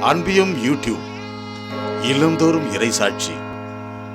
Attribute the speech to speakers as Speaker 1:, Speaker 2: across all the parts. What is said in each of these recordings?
Speaker 1: அன்பியும் YouTube இல்லந்தோறும் இறைசாட்சி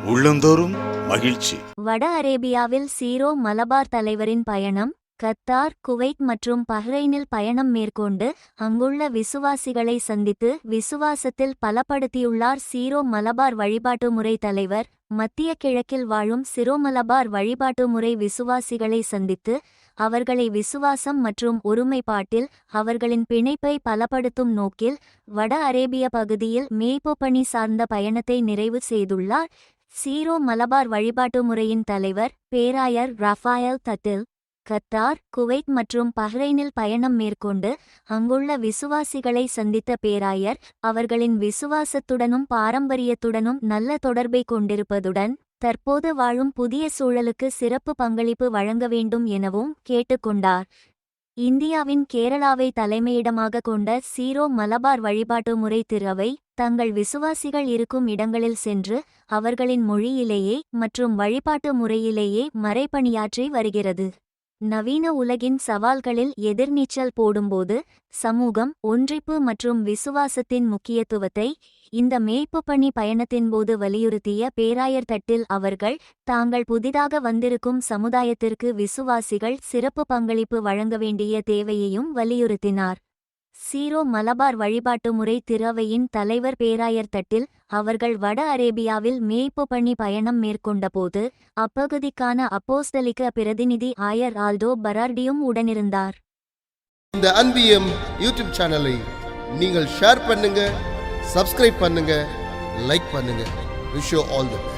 Speaker 1: உள்ளந்தோறும் மகிழ்ச்சி.
Speaker 2: வட அரேபியாவில் சீரோ மலபார் தலைவரின் பயணம் கத்தார் குவைத் மற்றும் பஹ்ரைனில் பயணம் மேற்கொண்டு அங்குள்ள விசுவாசிகளை சந்தித்து விசுவாசத்தில் பலப்படுத்தியுள்ளார். சீரோ மலபார் வழிபாட்டு முறை தலைவர் மத்திய கிழக்கில் வாழும் சிரோ மலபார் வழிபாட்டு முறை விசுவாசிகளை சந்தித்து அவர்களை விசுவாசம் மற்றும் ஒருமைப்பாட்டில் அவர்களின் பிணைப்பை பலப்படுத்தும் நோக்கில் வட அரேபிய பகுதியில் மேய்ப்பு பணி சார்ந்த பயணத்தை நிறைவு செய்துள்ளார். சீரோ மலபார் வழிபாட்டு முறையின் தலைவர் பேராயர் ரஃபாயல் தட்டில் கத்தார் குவைத் மற்றும் பஹ்ரைனில் பயணம் மேற்கொண்டு அங்குள்ள விசுவாசிகளை சந்தித்த பேராயர் அவர்களின் விசுவாசத்துடனும் பாரம்பரியத்துடனும் நல்ல தொடர்பை கொண்டிருப்பதுடன் தற்போது வாழும் புதிய சூழலுக்கு சிறப்பு பங்களிப்பு வழங்க வேண்டும் எனவும் கேட்டுக்கொண்டார். இந்தியாவின் கேரளாவை தலைமையிடமாக கொண்ட சீரோ மலபார் வழிபாட்டு முறை திறவை தங்கள் விசுவாசிகள் இருக்கும் இடங்களில் சென்று அவர்களின் மொழியிலேயே மற்றும் வழிபாட்டு முறையிலேயே மறைபணியாற்றி வருகிறது. நவீன உலகின் சவால்களில் எதிர்நீச்சல் போடும்போது சமூகம் ஒன்றிப்பு மற்றும் விசுவாசத்தின் முக்கியத்துவத்தை இந்த மேய்ப்பு பணி பயணத்தின்போது வலியுறுத்திய பேராயர் தட்டில் அவர்கள் தாங்கள் புதிதாக வந்திருக்கும் சமுதாயத்திற்கு விசுவாசிகள் சிறப்பு பங்களிப்பு வழங்க வேண்டிய தேவையையும் வலியுறுத்தினார். சீரோ மலபார் வழிபாட்டு முறை திறவையின் தலைவர் பேராயர் தட்டில் அவர்கள் வட அரேபியாவில் மேய்ப்பு பணி பயணம் மேற்கொண்டபோது அப்பகுதிக்கான அப்போஸ்தலிக்க பிரதிநிதி ஆயர் ஆல்டோ பரார்டியும் உடனிருந்தார்.
Speaker 3: இந்த அன்பியம் யூடியூப் சேனலை நீங்கள் ஷேர் பண்ணுங்க சப்ஸ்கிரைப் பண்ணுங்க லைக் பண்ணுங்க. Wish all the best